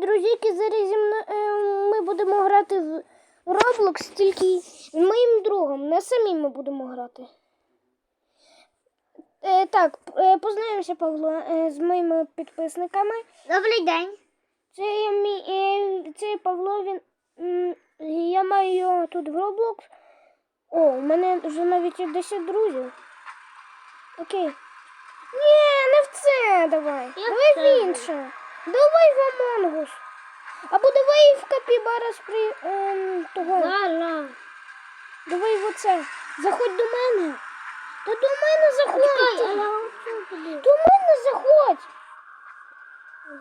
друзіки, зараз е, ми будемо грати в Roblox тільки з моїм другом. Не самі ми будемо грати. Е, так, е, познайомся, Павло, е, з моїми підписниками. Добрий день. Це мій, це Павло, він. Я маю його тут в Roblox. О, у мене вже навіть є 10 друзів. Окей. Ні, не в це давай. Я давай в інше. Давай в Us. Або давай в Капібара з при... ем, того. Зала. Давай в оце. Заходь до мене. Та до мене заходь. До мене заходь.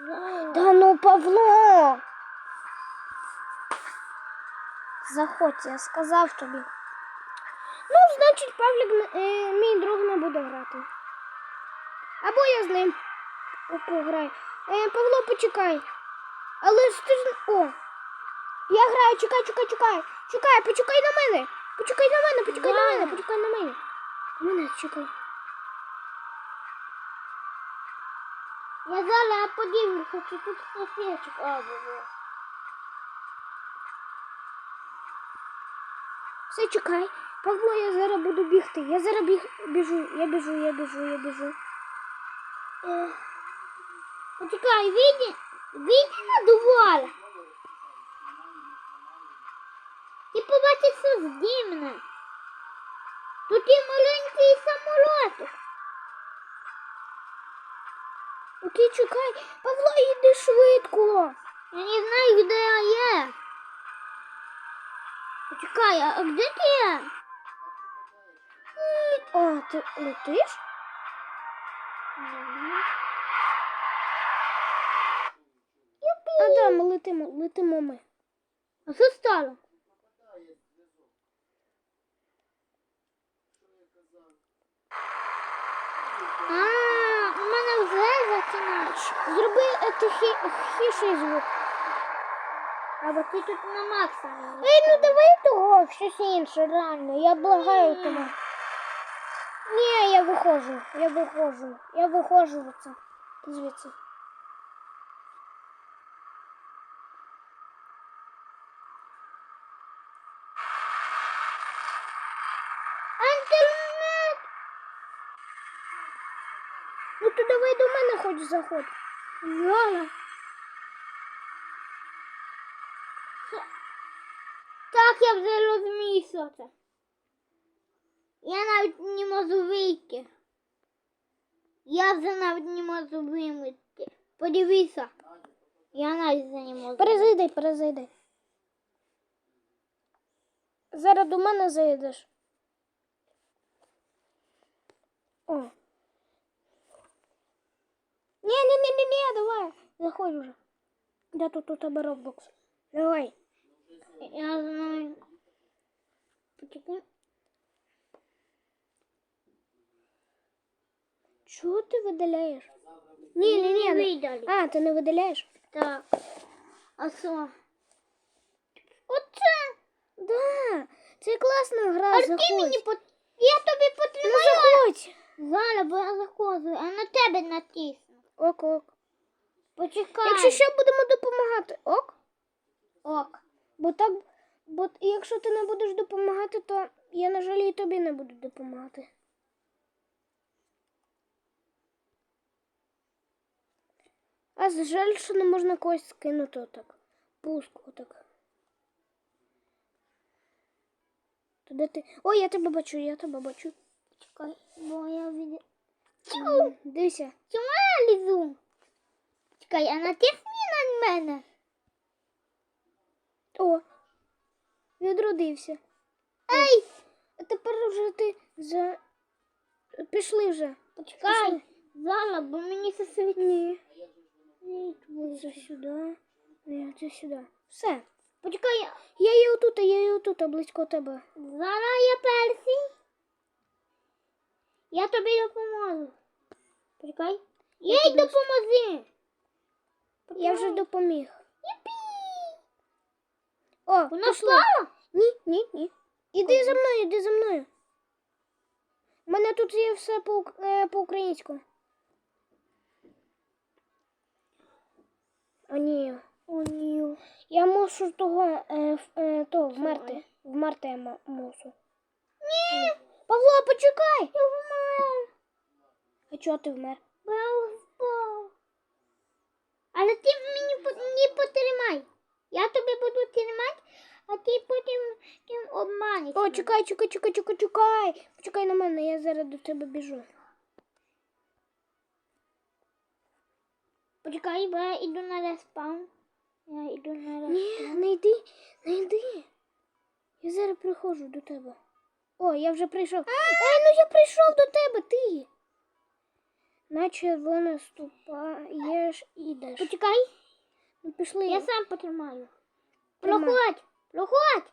Зала. Та ну, Павло. Заходь, я сказав тобі. Ну, значить, Павлік е, мій друг не буде грати. Або я з ним пограю. Е, Павло, почекай. Але ж ти ж. О! Я граю, чекай, чекай, чекай. Чекай, почекай на мене. Почекай на мене, почекай на мене, почекай на мене. На мене чекай. Я зараз подивлюся, чи тут хтось є. чи- Все, чекай. Павло, я зараз буду бігти. Я зараз біг... біжу, я біжу, я біжу, я біжу. Е, Почекай, віді, віді на доволі. Ти побачишся з дімне. Тут є маленький самолотик. Окей, чекай. Павло, йди швидко. Я не знаю, де я є. Почекай, а де ти є? А, ти летиш? Летимо, летимо ми. А що стало? А, у мене вже починаєш. Зроби тихі, тихіший звук. Або ти тут на максимумі. Ей, ну давай того, щось інше, реально. Я благаю тебе. Ні, я виходжу, я виходжу, я виходжу. Звідси. Інтернет! Ну то давай заходь. Йола. Так, я вже це. Я навіть не можу вийти. Я вже навіть не можу вимити. Подивися. Я навіть не можу. Перезайди, перезайди. Зараз до мене зайдеш. О. Ні, ні, ні, ні, ні, давай. Заходь уже. Я тут у тебе Roblox. Давай. Я знаю. Почекай. Чого ти видаляєш? Ні, ні, ні. Не не- видали. А, ти не видаляєш? Так. А що? Оце. Да. Це класна гра, А ти мені по... Я тобі Ну заходь. Зараз, бо я заходжу, а на тебе натисну. Ок, ок. Почекай. Якщо що, будемо допомагати. Ок? Ок. Бо так, бо якщо ти не будеш допомагати, то я, на жаль, і тобі не буду допомагати. А жаль, що не можна когось скинути отак. Пуск отак. Туди ти. Ой, я тебе бачу, я тебе бачу. Чекай, бо я від... Дивися. Чому я лізу? Чекай, а натисни на мене. О, відродився. Ей, А тепер вже ти за. Пішли вже. почекай. Зараз, бо мені це світ. Ні. Це сюди. Ні, це сюди. Все. Почекай, Я є отут, я є отут, близько тебе. зараз я перший. Я тобі допоможу. Почекай. Їй допоможи. Я вже допоміг. Юпі. О, Вона впала? Ні, ні, ні. Іди за мною, іди за мною. У мене тут є все по, е, по-українську. А ні. О, мушу того, е, в- е, то, вмерти. Вмерти я мушу. Ні! Павло, почекай! Я вмер. А чого ти вмер? Але ти мені не потримай. Я тобі буду тримати, а ти потім тим обманеш. О, чекай, чекай, чекай, чекай, чекай. Почекай на мене, я зараз до тебе біжу. Почекай, бо я йду на респаун. Я йду на Ні, не йди, не йди. Я зараз приходжу до тебе. О, я вже прийшов. Е, ну я прийшов до тебе, ти. На червоне ступаєш і йдеш. Почекай, Ну пішли. я сам потримаю. Тримай. Проходь, проходь.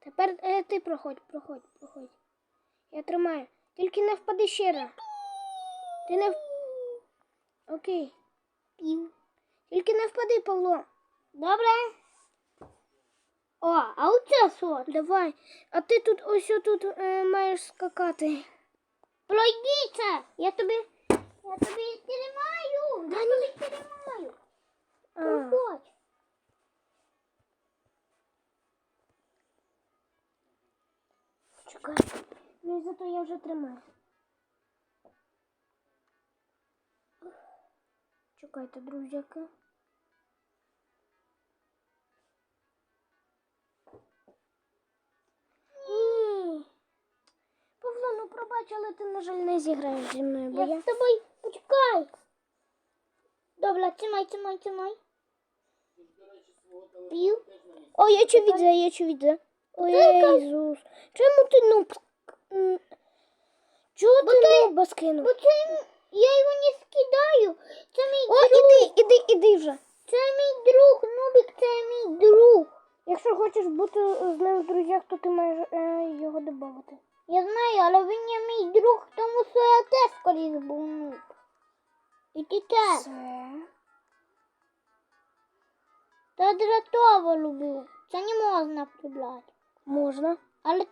Тепер е, ти проходь, проходь, проходь. Я тримаю. Тільки не впади ще раз. Ти не в... Окей. Пів. Тільки не впади, Павло. Добре. О, а оце що? Давай. А ти тут ось тут е, маєш скакати. Пройдіться. Я тобі, я тобі тримаю. Я тобі тримаю. Проходь. чекай. Ну і зато я вже тримаю. Чекайте, друзяки. Павло, ну пробач, але ти, на жаль, не зіграєш зі мною, бо Я я. з тобою почекай. Добре, тримай, тримай, тримай. Пів. О, я чу відзе, я чу відзе. Ой, Ісус. Чому ти ну? м, Чого ти нуба скинув? Бо це я його не скидаю. Це мій О, друг. іди, іди, іди вже. Це мій друг. Нубік, це мій друг. Якщо хочеш бути з ним в друзях, то ти маєш е, його додати. Я знаю, але він є мій друг, тому що я теж колись був нуб. І ти теж. Це. Та дратово любив. Це не можна прибрати. Можна. Але,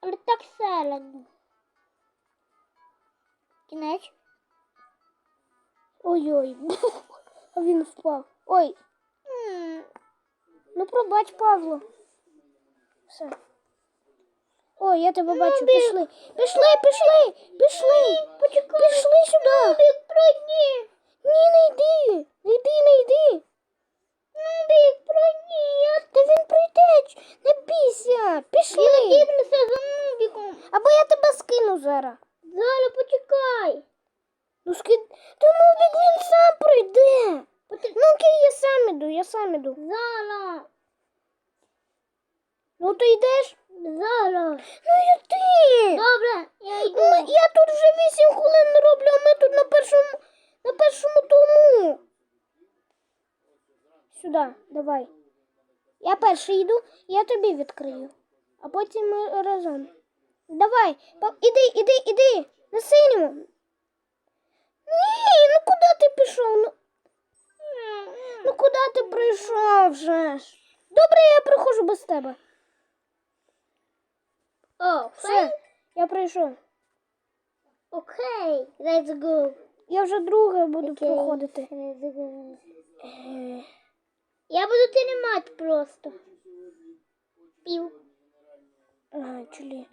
але так селено. Кінець. Ой-ой. А він впав. Ой, М, ну пробач, Павло. Все. Ой, я тебе бачу. Пішли. Пішли, пішли, пішли. Почекай. Пішли сюди. Нубік, пройди. Ні, не йди. Не йди, не йди. Нубік, пройди. Я Та він прийде. Не бійся. Пішли. дивлюся за Нубіком. Або я тебе скину зараз. Зараз почекай. Ну скид. Та ну він сам прийде. Ну окей, я сам іду, я сам іду. Зараз. Ну ти йдеш? Зараз. Ну і ти. Добре, я йду. Ну, я тут вже вісім хвилин роблю, а ми тут на першому на першому тому. Сюди, давай. Я перший йду, я тобі відкрию. А потім ми разом. Давай, іди, іди, іди. На синьому. Ні, ну куди ти пішов? Ну, ну куди ти прийшов вже? Добре, я приходжу без тебе. О, Все, я прийшов. Окей, let's go. Я вже друге буду Окей. проходити. Let's go. Е, Я буду тримати просто. Пів. Ага, чолі.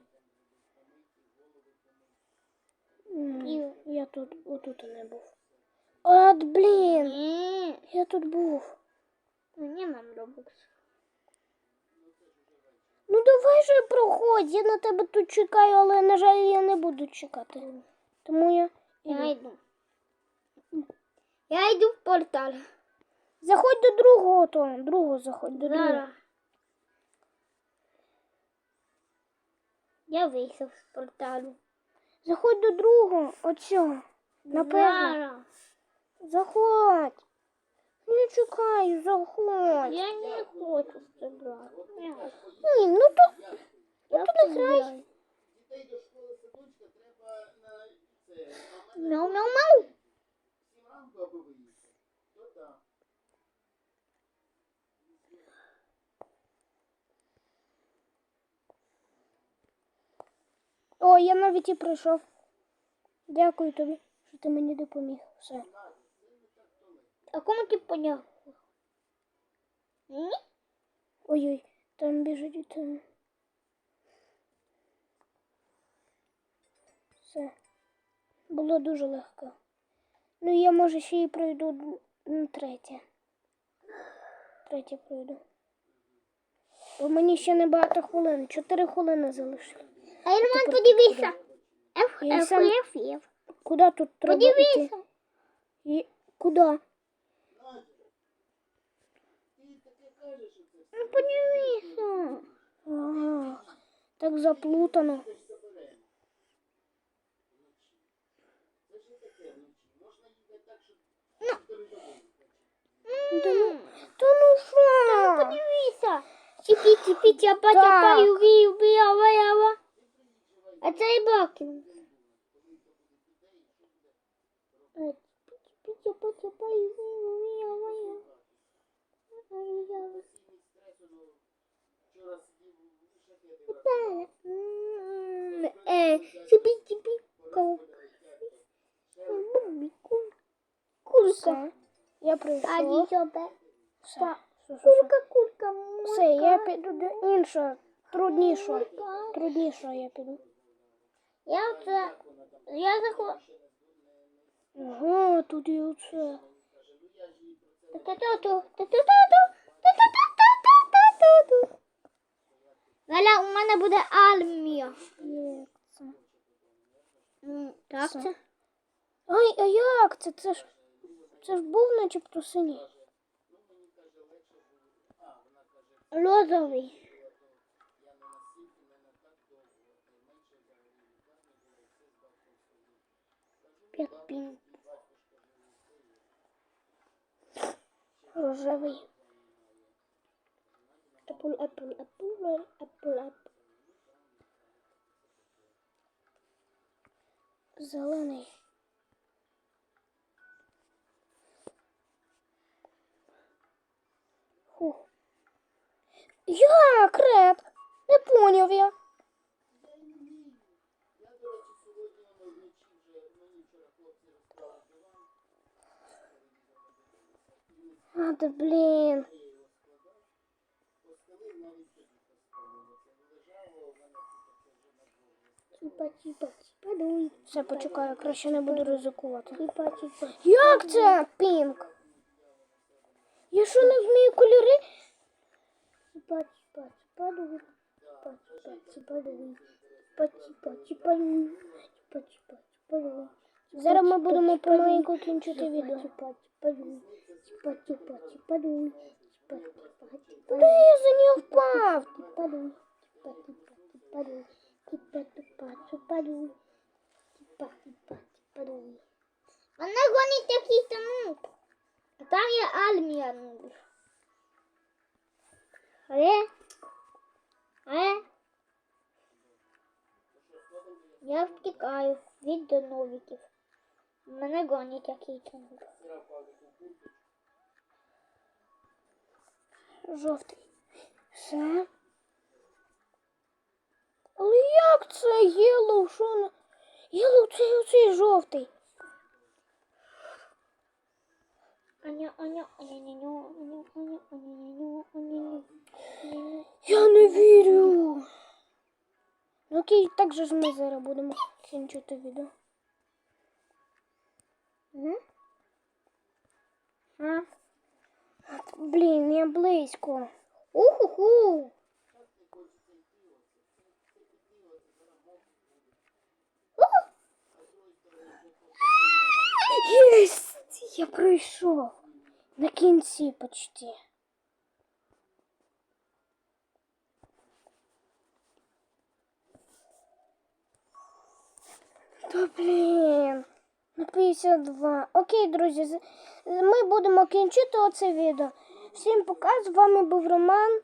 М, Пів. Я тут, отут не був. От, блін, Ні, я тут був. не мам робокс. Ну давай же проходь, я на тебе тут чекаю, але, на жаль, я не буду чекати. Тому я. Я йду. Я йду в портал. Заходь до другого, то другого заходь, до другого. Зараз. Я вийшов з порталу. Заходь до другого, оцього. Напевно. Заходь. Я чекаю, заходь. Я не хочу це брати. Ні, ну то. Я то не грай. Дітей до школи садочка треба на це а в мене Мяу, мяу, мяу. сім ранку, аби виїхати. То так. Навіть прийшов. Дякую тобі, що ти мені допоміг. Все. А кому ти подякував? Ні? Ой-ой, там біжить там. Все. Було дуже легко. Ну, я може ще й пройду м, третє. Третє пройду. Бо мені ще небагато хвилин. Чотири хвилини залишилось. Ельман, подивися. Ф, Я Ф, сам- Куда тут треба йти? Подивися. Куда? Ну, подивися. Ага. Так заплутано. Да ну, та ну що? Подивися. Чіпі, чіпі, чапа, чапа, юби, юві, ава, ава. А це і бакін. Курка. Я прийшов. Курка, курка. Все, я піду до іншого. Труднішого. Труднішого я піду. Я оце, я захо... Ага, тут і оце. Галя, у мене буде армія. Так це? Ай, а як це? Це ж, це ж був начебто синій. Лозовий. Пін. Рожевий. Апл, апл, апл, апл, апл. Зелений. Фу. Я креп. Не поняв я. А, да блін. Тіпа, тіпа, тіпа, дуй. Все, почекаю, краще не буду ризикувати. Тіпа, тіпа. Як це пінк? Я що не вмію кольори? Тіпа, тіпа, тіпа, дуй. Тіпа, тіпа, тіпа, дуй. Тіпа, тіпа, тіпа, дуй. Тіпа, тіпа, тіпа, дуй. Зараз ми будемо помаленьку кінчити відео. Тіпа, тіпа, тіпа, дуй. Типа, типа, типа, дуй. Типа, типа, типа. Ты за не впав. Типа, дуй. Типа, типа, типа, ну, дуй. Типа, типа, типа, дуй. Типа, типа, типа, дуй. Она гонит какие-то, ну, а там є армія. Але? Але? Я втікаю від доновиків. Мене гонять який-то. Жовтий. Все. Але як це єлоу? Що на... Єлоу це оцей жовтий. Аня, аня, аня, аня, аня, аня, аня, аня, аня. Я не вірю. Ну окей, так же ж ми зараз будемо кінчити відео. Мгм. А? Блін, я близько. Уху-ху. Єсть! Я пройшов. На кінці почти. Та блін. На 52. Окей, друзі, ми будемо кінчити оце відео. Всім пока. З вами був Роман.